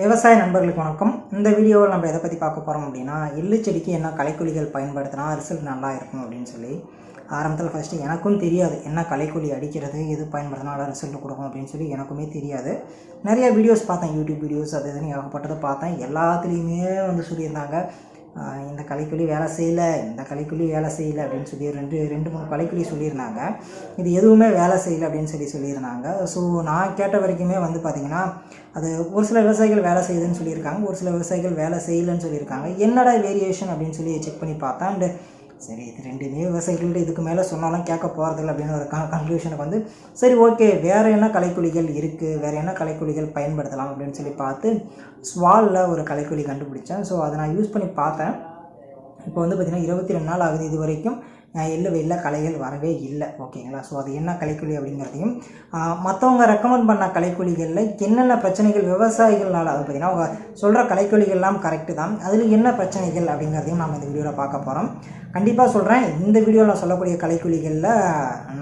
விவசாய நண்பர்களுக்கு வணக்கம். இந்த வீடியோவில் நம்ம எதை பற்றி பார்க்க போகிறோம் அப்படின்னா எள்ளு செடிக்கு என்ன கலைக்குழிகள் பயன்படுத்தினா ரிசல்ட் நல்லா இருக்கும் அப்படின்னு சொல்லி ஆரம்பத்தில் ஃபஸ்ட்டு எனக்கும் தெரியாது என்ன கலைக்குழி அடிக்கிறது எது பயன்படுத்தினால ரிசல்ட் கொடுக்கும் அப்படின்னு சொல்லி எனக்குமே தெரியாது. நிறைய வீடியோஸ் பார்த்தேன் யூடியூப் வீடியோஸ் அது இதுன்னு ஏகப்பட்டதை பார்த்தேன். எல்லாத்துலேயுமே வந்து சொல்லியிருந்தாங்க இந்த கலைக்குழி வேலை செய்யலை இந்த கலைக்குழி வேலை செய்யலை அப்படின்னு சொல்லி ரெண்டு ரெண்டு மூணு கலைக்குழி சொல்லியிருந்தாங்க. இது எதுவுமே வேலை செய்யலை அப்படின்னு சொல்லி சொல்லியிருந்தாங்க. ஸோ நான் கேட்ட வரைக்குமே வந்து பார்த்திங்கன்னா அது ஒரு சில விவசாயிகள் வேலை செய்யுதுன்னு சொல்லியிருக்காங்க ஒரு சில விவசாயிகள் வேலை செய்யலைன்னு சொல்லியிருக்காங்க. என்னடா வேரியேஷன் அப்படின்னு சொல்லி செக் பண்ணி பார்த்தேன் அண்டு சரி இது ரெண்டுமே விவசாயிகள்ட்ட இதுக்கு மேலே சொன்னாலும் கேட்க போகிறதில்ல அப்படின்னு ஒரு க கன்க்ளூஷனுக்கு வந்து சரி ஓகே வேறு என்ன கலைக்குழிகள் இருக்குது வேறு என்ன கலைக்குழிகள் பயன்படுத்தலாம் அப்படின்னு சொல்லி பார்த்து ஸ்வாலில் ஒரு கலைக்குழி கண்டுபிடிச்சேன். ஸோ அதை நான் யூஸ் பண்ணி பார்த்தேன். இப்போ வந்து பார்த்திங்கன்னா இருபத்தி ரெண்டு நாள் ஆகுது இது வரைக்கும். எள்ளு வெள்ள கலைகள் வரவே இல்லை. ஓகேங்களா ஸோ அது என்ன கலைக்குழி அப்படிங்கிறதையும் மற்றவங்க ரெக்கமெண்ட் பண்ண கலைக்குழிகளில் என்னென்ன பிரச்சனைகள் விவசாயிகள்னால் அது பார்த்திங்கன்னா அவங்க சொல்கிற கலைக்குழிகள்லாம் கரெக்டு தான். அதில் என்ன பிரச்சனைகள் அப்படிங்கிறதையும் நம்ம இந்த வீடியோவில் பார்க்க போகிறோம் கண்டிப்பாக சொல்கிறேன் இந்த வீடியோவில் நான் சொல்லக்கூடிய கலைக்குழிகளில்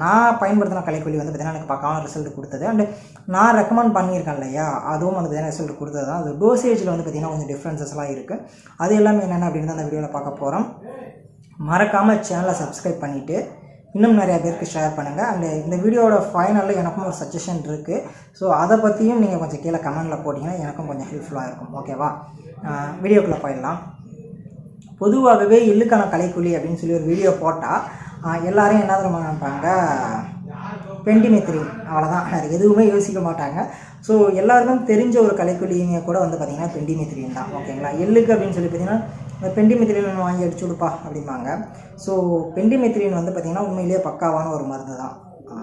நான் பயன்படுத்தின கலைக்குழி வந்து பார்த்திங்கன்னா எனக்கு பக்காவான ரிசல்ட் கொடுத்தது. அண்டு நான் ரெக்கமெண்ட் பண்ணியிருக்கேன் இல்லையா? அதுவும் வந்து பார்த்திங்கன்னா ரிசல்ட் கொடுத்தது தான். அது டோசேஜில் வந்து பார்த்திங்கன்னா கொஞ்சம் டிஃப்ரென்சஸ்லாம் இருக்குது அது எல்லாமே என்னென்ன அப்படின்னு தான் அந்த வீடியோவில் பார்க்க போகிறோம் மறக்காமல் சேனலை சப்ஸ்கிரைப் பண்ணிவிட்டு இன்னும் நிறையா பேருக்கு ஷேர் பண்ணுங்கள் அண்ட் இந்த வீடியோவோட ஃபைனலில் எனக்கும் ஒரு சஜஷன் இருக்குது ஸோ அதை பற்றியும் நீங்கள் கொஞ்சம் கீழே கமெண்டில் போட்டிங்கன்னா எனக்கும் கொஞ்சம் ஹெல்ப்ஃபுல்லாக இருக்கும். ஓகேவா வீடியோக்குள்ளே போயிடலாம். பொதுவாகவே எள்ளுக்கான கலைக்குழி அப்படின்னு சொல்லி ஒரு வீடியோ போட்டால் எல்லோரும் என்ன தெரியுமா நினைப்பாங்க? பெண்டிமெத்திரின் அவ்வளோதான் வேறு எதுவுமே யோசிக்க மாட்டாங்க. ஸோ எல்லாருக்கும் தெரிஞ்ச ஒரு கலைக்குழிங்க கூட வந்து பார்த்திங்கன்னா பெண்டிமெத்திரின் தான் ஓகேங்களா எள்ளுக்கு அப்படின்னு சொல்லி பார்த்தீங்கன்னா இந்த பெண்டிமெத்திரின் வாங்கி அடிச்சு கொடுப்பா அப்படிம்பாங்க. ஸோ பெண்டிமெத்திரின் வந்து பார்த்திங்கன்னா உண்மையிலேயே பக்காவான ஒரு மருந்து தான்.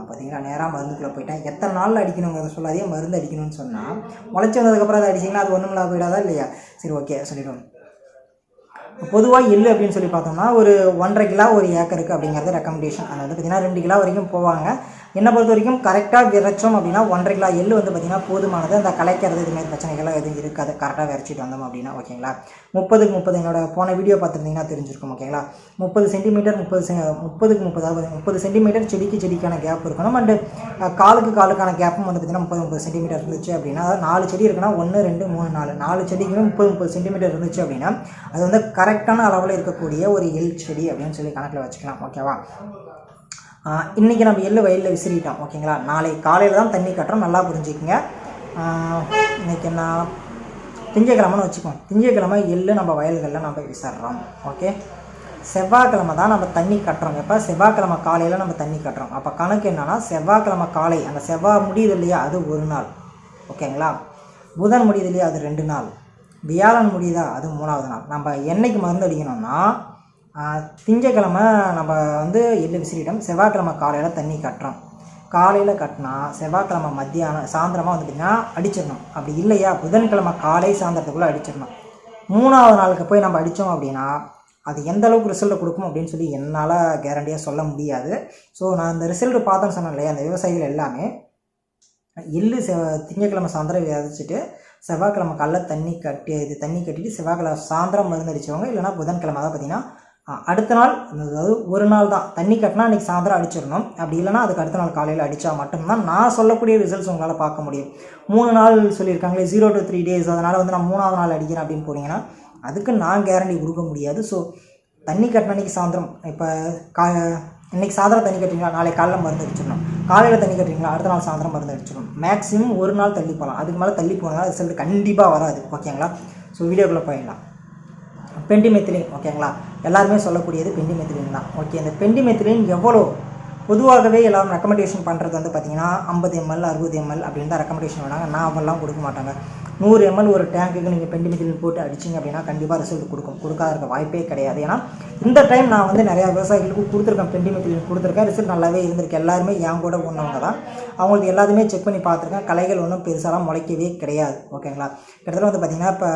பார்த்தீங்கன்னா நேராக மருந்துக்குள்ளே போயிட்டேன். எத்தனை நாளில் அடிக்கணுங்கிறத சொல்லாதே மருந்து அடிக்கணும்னு சொன்னால் முளைச்சி வந்ததுக்கப்புறம் அதை அடிச்சிங்கன்னா அது ஒன்றும் இல்லாம போயிடாதா இல்லையா? சரி ஓகே சொல்லிடுவோம். பொதுவாக எள்ளு அப்படின்னு சொல்லி பார்த்தோம்னா ஒரு ஒன்றரை கிலோ ஒரு ஏக்கருக்கு அப்படிங்கிறது ரெக்கமெண்டேஷன் அது வந்து பார்த்திங்கன்னா ரெண்டு கிலோ வரைக்கும் போவாங்க. என்னை பொறுத்த வரைக்கும் கரெக்டாக விரைச்சோம் அப்படின்னா ஒன்றரை கிலோ எள்ளு வந்து பார்த்திங்கன்னா போதுமானது. அந்த கலைக்கிறது இதுமாதிரி பிரச்சனைகள்லாம் எதுவும் இருக்காது. கரெக்டாக விரைச்சிட்டு வந்தோம் அப்படின்னா ஓகேங்களா முப்பதுக்கு முப்பது என்னோட போன வீடியோ பார்த்துருந்தீங்கன்னா தெரிஞ்சிருக்கும் ஓகேங்களா முப்பது சென்டிமீட்டர் முப்பது செ முப்பதுக்கு முப்பதாவது முப்பது சென்டிமீட்டர் செடிக்கு செடிக்கான கேப் இருக்கணும். அண்டு காலுக்கு காலுக்கான கேப்பும் வந்து பார்த்திங்கன்னா முப்பது முப்பது சென்டிமீட்டர் இருந்துச்சு அப்படின்னா அதாவது நாலு செடி இருக்குன்னா ஒன்று ரெண்டு மூணு நாலு. நாலு செடிக்குமே முப்பது முப்பது சென்டிமீட்டர் இருந்துச்சு அப்படின்னா அது வந்து கரெக்டான அளவில் இருக்கக்கூடிய ஒரு எல் செடி அப்படின்னு சொல்லி கணக்கில் வச்சுக்கலாம் ஓகேவா இன்றைக்கி இன்னைக்கு நம்ம எள்ளு வயலில் விசிறிட்டோம் ஓகேங்களா? நாளை காலையில் தான் தண்ணி கட்டுறோம் நல்லா புரிஞ்சுக்கங்க. இன்றைக்கி இன்னைக்கு என்ன? திங்கக்கிழமைன்னு வச்சுக்கோம் திங்கக்கிழமை எள்ளு நம்ம வயல்களில் நம்ம விசிறோம் ஓகே? செவ்வாய்க்கிழமை தான் நம்ம தண்ணி கட்டுறோம் எப்போ? செவ்வாய்க்கிழமை காலையில் நம்ம தண்ணி கட்டுறோம். அப்போ கணக்கு என்னென்னா செவ்வாய்க்கிழமை காலை அந்த செவ்வாய் முடியுது இல்லையா அது ஒரு நாள் ஓகேங்களா? புதன் முடியுது இல்லையா அது ரெண்டு நாள். வியாழன் முடியுதா அது மூணாவது நாள். நம்ம என்றைக்கு மருந்து அடிக்கணும்னா திங்கக்கிழமை நம்ம வந்து எள்ளு விசிறிட்டோம் செவ்வாய்க்கிழமை காலையில் தண்ணி கட்டுறோம். காலையில் கட்டினா செவ்வாய்க்கிழமை மத்தியானம் சாயந்தரமாக வந்து பார்த்திங்கன்னா அடிச்சிடணும். அப்படி இல்லையா? புதன்கிழமை காலை சாயந்தரத்துக்குள்ளே அடிச்சிடணும். மூணாவது நாளுக்கு போய் நம்ம அடித்தோம் அப்படின்னா அது எந்த அளவுக்கு ரிசல்ட் கொடுக்கும் அப்படின்னு சொல்லி என்னால் கேரண்டியாக சொல்ல முடியாது. ஸோ நான் இந்த ரிசல்ட் பார்த்தேன்னு சொன்னேன் இல்லையா? அந்த விவசாயிகள் எல்லாமே. எள்ளு செவ திங்கக்கிழமை சாயந்தரம் விதைச்சிட்டு செவ்வாய்க்கிழமை காலைல தண்ணி கட்டி இது தண்ணி கட்டிட்டு செவ்வாய்க்கிழமை சாயந்தரம் மருந்து அடிச்சவங்க இல்லைனா புதன்கிழமை தான் பார்த்தீங்கன்னா அடுத்த நாள் அதாவது ஒரு நாள் தான். தண்ணி கட்டினா அன்றைக்கி சாயந்தரம் அடிச்சிடணும். அப்படி இல்லைனா அதுக்கு அடுத்த நாள் காலையில் அடித்தா மட்டும்தான் நான் சொல்லக்கூடிய ரிசல்ட்ஸ் உங்களால் பார்க்க முடியும். மூணு நாள் சொல்லியிருக்காங்களே ஜீரோ டு த்ரீ டேஸ் அதனால் வந்து நான் மூணாவது நாள் அடிக்கிறேன் அப்படின்னு போனீங்கன்னா அதுக்கு நான் கேரண்டி கொடுக்க முடியாது. ஸோ தண்ணி கட்டின அன்றைக்கி சாயந்தரம் இப்போ கா இன்னைக்கு சாயந்தரம் தண்ணி கட்டுறீங்களா நாளை காலையில் மருந்து அடிச்சிடணும். காலையில் தண்ணி கட்டுறீங்களா அடுத்த நாள் சாயந்தரம் மருந்து அடிச்சிடணும். மேக்ஸிமம் ஒரு நாள் தள்ளி போகலாம். அதுக்கு மேலே தள்ளி போனால் ரிசல்ட் கண்டிப்பாக வராது. ஓகேங்களா ஸோ வீடியோக்குள்ளே போயிடலாம். பெண்டிமெத்திலின் ஓகேங்களா? எல்லாருமே சொல்லக்கூடியது பெண்டிமெத்திலின் தான். ஓகே இந்த பெண்டிமெத்திலின் எவ்வளோ? பொதுவாகவே எல்லாரும் ரெக்கமெண்டேஷன் பண்ணுறது வந்து பார்த்தீங்கன்னா ஐம்பது எம்எல் அறுபது எம்எல் அப்படின்னு தான் ரெக்கமெண்டேஷன் பண்ணாங்க நான் அவெல்லாம் கொடுக்க மாட்டாங்க. நூறு எம்எல் ஒரு டேங்குக்கு நீங்கள் பெண்டிமெத்திலின் போட்டு அடிச்சிங்க அப்படின்னா கண்டிப்பாக ரிசல்ட் கொடுக்கும். கொடுக்காத இருக்க வாய்ப்பே கிடையாது. ஏன்னா இந்த டைம் நான் வந்து நிறையா விவசாயிகளுக்கு கொடுத்துருக்கேன். பெண்டிமெத்திலின் கொடுத்துருக்கேன். ரிசல்ட் நல்லாவே இருந்திருக்கு. எல்லாருமே என் கூட ஒன்றவங்க தான். அவங்களுக்கு எல்லாத்தையுமே செக் பண்ணி பார்த்துருக்கேன். கலைகள் ஒன்றும் பெருசாலாம் முளைக்கவே கிடையாது. ஓகேங்களா கிட்டத்தட்ட வந்து பார்த்திங்கன்னா இப்போ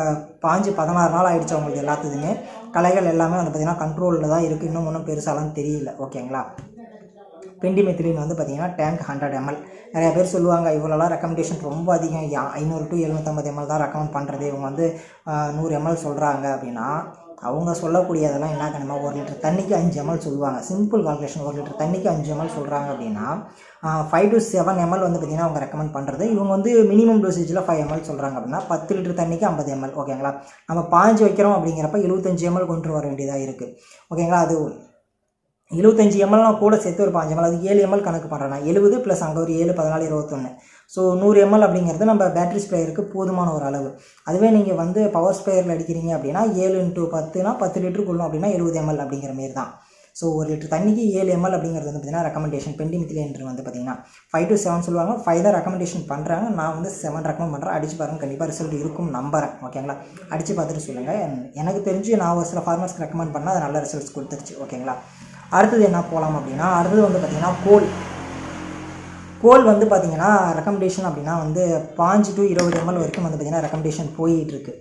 பாஞ்சு பதினாறு நாள் ஆகிடுச்சு அவங்களுக்கு எல்லாத்துக்குமே. கலைகள் எல்லாமே வந்து பார்த்திங்கன்னா கண்ட்ரோலில் தான் இருக்குது இன்னும் ஒன்றும் பெருசாலாம் தெரியல. ஓகேங்களா பெண்டிமெத்திலின் வந்து பார்த்திங்கன்னா டேங்க் ஹண்ட்ரட் எம்எல் நிறைய பேர் சொல்லுவாங்க இவ்வளோலாம் ரெக்கமெண்டேஷன் ரொம்ப அதிகம். ஐநூறு டு எழுநூற்றம்பது எம்எல் தான் ரெக்கமெண்ட் பண்ணுறது இவங்க வந்து நூறு எம்எல் சொல்கிறாங்க அப்படின்னா அவங்க சொல்லக்கூடியதெல்லாம் என்ன கணமா ஒரு லிட்டர் தண்ணிக்கு அஞ்சு எம்எல் சொல்லுவாங்க. சிம்பிள் கால்குலேஷன் ஒரு லிட்டர் தண்ணிக்கு அஞ்சு எம்எல் சொல்கிறாங்க அப்படின்னா ஃபைவ் டு செவன் எம்எல் வந்து பார்த்திங்கன்னா அவங்க ரெக்கமெண்ட் பண்ணுறது இவங்க வந்து மினிமம் டோசேஜில் ஃபைவ் எம்எல் சொல்கிறாங்க அப்படின்னா பத்து லிட்டர் தண்ணிக்கு ஐம்பது எம்எல் ஓகேங்களா நம்ம பாஞ்சு வைக்கிறோம் அப்படிங்கிறப்ப எழுபத்தஞ்சு எம்எல் கொண்டு வர வேண்டியதாக இருக்குது ஓகேங்களா அது எழுபத்தஞ்சி எம்எல்லாம் கூட சேர்த்து ஒரு பாஞ்சு எம்எல் அது ஏழு எம்எல் கணக்கு பண்ணுறேன் எழுபது ப்ளஸ் அங்கே ஒரு ஏழு பதினாலு இருபத்தொன்று ஸோ நூறு எம்எல் அப்படிங்கிறது நம்ம பேட்ரி ஸ்ப்ரேயருக்கு போதுமான ஒரு அளவு. அதுவே நீங்கள் வந்து பவர் ஸ்ப்ரேயரில் அடிக்கிறீங்க அப்படின்னா ஏழு இன்ட்டு பத்துனா பத்து லிட்டரு கொள்ளும் அப்படின்னா எழுபது எம்எல் அப்படிங்கிற மாரி தான் ஸோ ஒரு லிட்டர் தண்ணிக்கு ஏழு எம்எல் அப்படிங்கிறது வந்து பார்த்தீங்கன்னா ரெக்கமெண்டேஷன் பெண்டிமித்திலேன்று வந்து பார்த்தீங்கன்னா ஃபைவ் டு செவன் சொல்லுவாங்க. ஃபைவ் தான் ரெக்கமெண்டேஷன் பண்ணுறாங்க நான் வந்து செவன் ரெக்கமெண்ட் பண்ணுறேன் அடிச்சு பாருங்க. கண்டிப்பாக ரிசல்ட் இருக்கும் நம்புறேன். ஓகேங்களா அடித்து பார்த்துட்டு சொல்லுங்கள் எனக்கு தெரிஞ்சு நான் ஒரு சில ஃபார்மர்ஸ்க்கு ரெக்கமெண்ட் பண்ணால் அது நல்ல ரிசல்ட்ஸ் கொடுத்துருச்சு. ஓகேங்களா அடுத்தது என்ன போகலாம் அப்படின்னா அடுத்தது வந்து பார்த்திங்கன்னா கோல் கோல் வந்து பார்த்திங்கன்னா ரெக்கமெண்டேஷன் அப்படின்னா வந்து பாஞ்சு டு இருபது எம்எல் வரைக்கும் வந்து பார்த்திங்கன்னா ரெக்கமெண்டேஷன் போயிட்டுருக்கு.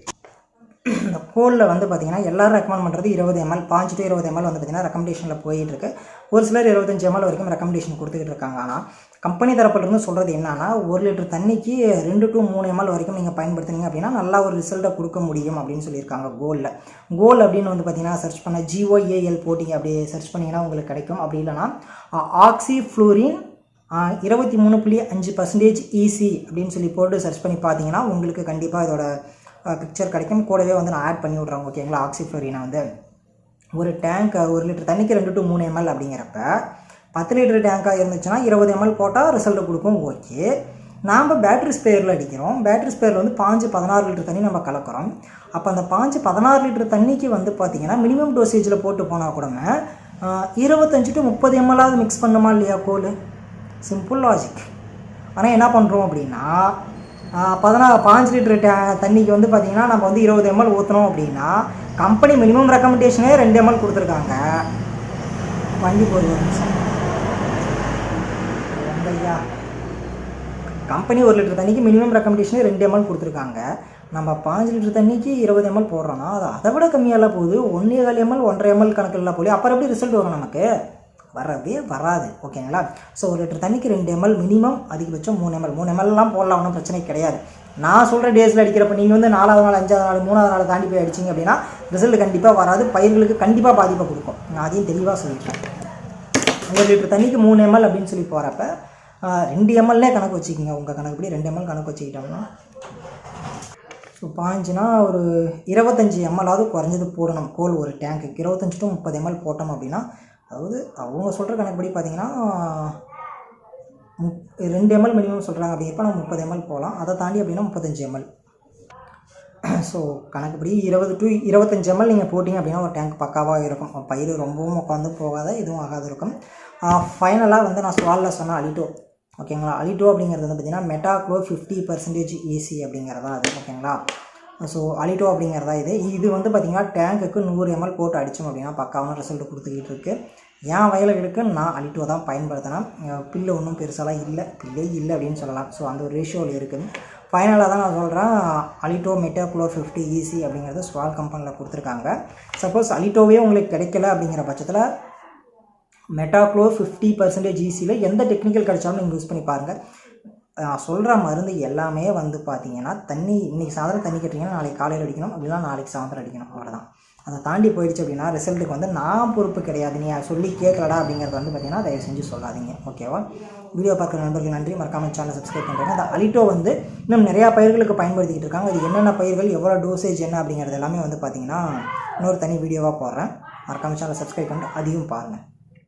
இந்த கோலில் வந்து பார்த்திங்கன்னா எல்லோரும் ரெக்கமெண்ட் பண்ணுறது இருபது எம்எல் பாஞ்சு டு இருபது எம்எல் வந்து பார்த்திங்கன்னா ரெக்கமெண்டேஷனில் போயிட்டுருக்கு. ஒரு சிலர் இருபத்தஞ்சு எம்எல் வரைக்கும் ரெக்கமெண்டேஷன் கொடுத்துக்கிட்டு இருக்காங்க. ஆனால் கம்பெனி தரப்பிலிருந்து சொல்கிறது என்னன்னா ஒரு லிட்டர் தண்ணிக்கு ரெண்டு டு மூணு எம்எல் வரைக்கும் நீங்கள் பயன்படுத்துனீங்க அப்படின்னா நல்லா ஒரு ரிசல்ட்டை கொடுக்க முடியும் அப்படின்னு சொல்லியிருக்காங்க கோலில் கோல் அப்படின்னு வந்து பார்த்தீங்கன்னா சர்ச் பண்ண ஜிஓஏஎல் போட்டிங்க அப்படி சர்ச் பண்ணிங்கன்னா உங்களுக்கு கிடைக்கும். அப்படி இல்லைன்னா ஆக்சி ஃப்ளூரின் இருபத்தி மூணு புள்ளி அஞ்சு பர்சன்டேஜ் ஈசி அப்படின்னு சொல்லி போட்டு சர்ச் பண்ணி பார்த்தீங்கன்னா உங்களுக்கு கண்டிப்பாக இதோட பிக்சர் கிடைக்கும். கூடவே வந்து நான் ஆட் பண்ணி விட்றேன் ஓகேங்களா ஆக்சிஃப்ளோரினா வந்து. ஒரு டேங்க் ஒரு லிட்டர் தண்ணிக்கு ரெண்டு டு மூணு எம்எல் அப்படிங்கிறப்ப பத்து லிட்டர் டேங்காக இருந்துச்சுன்னா இருபது எம்எல் போட்டால் ரிசல்ட் கொடுக்கும் ஓகே நாம் பேட்டரி ஸ்பேரில் அடிக்கிறோம். பேட்டரி ஸ்பேரில் வந்து பாஞ்சு பதினாறு லிட்டர் தண்ணி நம்ம கலக்கிறோம். அப்போ அந்த பாஞ்சு பதினாறு லிட்டர் தண்ணிக்கு வந்து பார்த்திங்கன்னா மினிமம் டோசேஜில் போட்டு போனால் கூட இருபத்தஞ்சு டு முப்பது எம்எல்லாவது மிக்ஸ் பண்ணுமா இல்லையா கோல்? சிம்பிள் லாஜிக் ஆனால் என்ன பண்ணுறோம் அப்படின்னா பதினா பாஞ்சு லிட்டர் டே தண்ணிக்கு வந்து பார்த்திங்கன்னா நம்ம வந்து இருபது எம்எல் ஊற்றுனோம் அப்படின்னா கம்பெனி மினிமம் ரெக்கமெண்டேஷனே ரெண்டு எம்எல் கொடுத்துருக்காங்க. வண்டி போகுது ஒரு நிமிஷம். ஐயா. கம்பெனி ஒரு லிட்டர் தண்ணிக்கு மினிமம் ரெக்கமெண்டேஷனே ரெண்டு எம்எல் கொடுத்துருக்காங்க. நம்ம பாஞ்சு லிட்டர் தண்ணிக்கு இருபது எம்எல் போடுறோன்னா அது அதை விட கம்மியாகலாம் போகுது. ஒன்றே கால் எம்எல் ஒன்றரை எம்எல் கணக்கில் போகுது. அப்புறம் எப்படி ரிசல்ட் வரும் நமக்கு? வரவே வராது ஓகேங்களா? ஸோ ஒரு லிட்டர் தண்ணிக்கு ரெண்டு எம்எல் மினிமம் அதிகபட்சம் மூணு எம்எல் மூணு எம்எல்லாம் போடலாம் ஒன்றும் பிரச்சனை கிடையாது. நான் சொல்கிற டேஸில் அடிக்கிறப்ப நீங்கள் வந்து நாலாவது நாள் அஞ்சாவது நாள் மூணாவது நாள் தாண்டி போய் அடிச்சிங்க அப்படின்னா ரிசல்ட் கண்டிப்பாக வராது பயிர்களுக்கு கண்டிப்பாக பாதிப்பை கொடுக்கும். நான் அதையும் தெளிவாக சொல்லிட்டேன். ஒரு லிட்டர் தண்ணிக்கு மூணு எம்எல் அப்படின்னு சொல்லி போகிறப்ப ரெண்டு எம்எல்லே கணக்கு வச்சுக்கிங்க. உங்கள் கணக்குப்படி ரெண்டு எம்எல் கணக்கு வச்சுக்கிட்டோம்னா ஸோ பாஞ்சுனா ஒரு இருபத்தஞ்சி எம்எல்லாவது குறைஞ்சது போடணும். கோல் ஒரு டேங்க்கு இருபத்தஞ்சி டு முப்பது எம்எல் போட்டோம் அப்படின்னா அதாவது அவங்க சொல்கிற கணக்குப்படி பார்த்தீங்கன்னா முப் ரெண்டு எம்எல் மினிமம் சொல்கிறாங்க அப்படிங்கிறப்ப நம்ம முப்பது எம்எல் போகலாம். அதை தாண்டி அப்படின்னா முப்பத்தஞ்சு எம்எல் ஸோ கணக்குப்படி இருபது டு இருபத்தஞ்சு எம்எல் நீங்கள் போட்டிங்க அப்படின்னா ஒரு டேங்க் பக்காவாக இருக்கும். பயிர் ரொம்பவும் உட்காந்து போகாத இதுவும் ஆகாது இருக்கும். ஃபைனலாக வந்து நான் ஸ்வாலில் சொன்ன அலிட்டோ ஓகேங்களா அலிட்டோ அப்படிங்கிறது வந்து பார்த்திங்கன்னா மெட்டாக்ளோ ஃபிஃப்டி பர்சன்டேஜ் ஏசி அப்படிங்கிறதா அது ஓகேங்களா ஸோ அலிட்டோ அப்படிங்கிறதா இது. இது வந்து பார்த்திங்கன்னா டேங்குக்கு நூறு எம்எல் போட்டு அடித்தோம் அப்படின்னா பக்காவான ரிசல்ட் கொடுத்துக்கிட்டு இருக்கு. என் வயலுக்கு நான் அலிட்டோ தான் பயன்படுத்தினேன். பில்லு ஒன்றும் பெருசாலாம் இல்லை. பில்லே இல்லை அப்படின்னு சொல்லலாம். ஸோ அந்த ஒரு ரேஷியோவில் இருக்குது. ஃபைனலாக தான் நான் சொல்கிறேன் அலிட்டோ மெட்டாக்ளோர் ஃபிஃப்டி ஈசி அப்படிங்கிறது ஸ்வால் கம்பெனியில் கொடுத்துருக்காங்க. சப்போஸ் அலிட்டோவே உங்களுக்கு கிடைக்கல அப்படிங்கிற பட்சத்தில் மெட்டாக்ளோ ஃபிஃப்டி பர்சன்டேஜ் ஈஸியில் எந்த டெக்னிக்கல் கிடைச்சாலும் நீங்கள் யூஸ் பண்ணி பாருங்கள் நான் சொல்கிற மருந்து எல்லாமே வந்து பார்த்தீங்கன்னா தண்ணி இன்றைக்கி சாயந்தரம் தண்ணி கட்டுறீங்கன்னா நாளைக்கு காலையில் அடிக்கணும் அப்படின்னா நாளைக்கு சாயந்தரம் அடிக்கணும் அவ்வளோதான் அதை தாண்டி போயிடுச்சு அப்படின்னா ரிசல்ட்டுக்கு வந்து நான் பொறுப்பு கிடையாது நீ சொல்லி கேட்கலடா அப்படிங்கிறத வந்து பார்த்தீங்கன்னா தயவு செஞ்சு சொல்லாதீங்க ஓகேவா வீடியோ பார்க்குற நண்பர்கள் நன்றி மறக்காமல் சேனல் சப்ஸ்கிரைப் பண்ணுறேன் அந்த அலிட்டோ வந்து இன்னும் நிறையா பயிர்களுக்கு பயன்படுத்திக்கிட்டு இருக்காங்க. அது என்னென்ன பயிர்கள் எவ்வளோ டோசேஜ் என்ன அப்படிங்கிறது எல்லாமே வந்து பார்த்திங்கன்னா இன்னொரு தனி வீடியோவாக போடுறேன். மறக்காமல் சேனல் சப்ஸ்கிரைப் பண்ணிட்டு அதையும் பாருங்கள்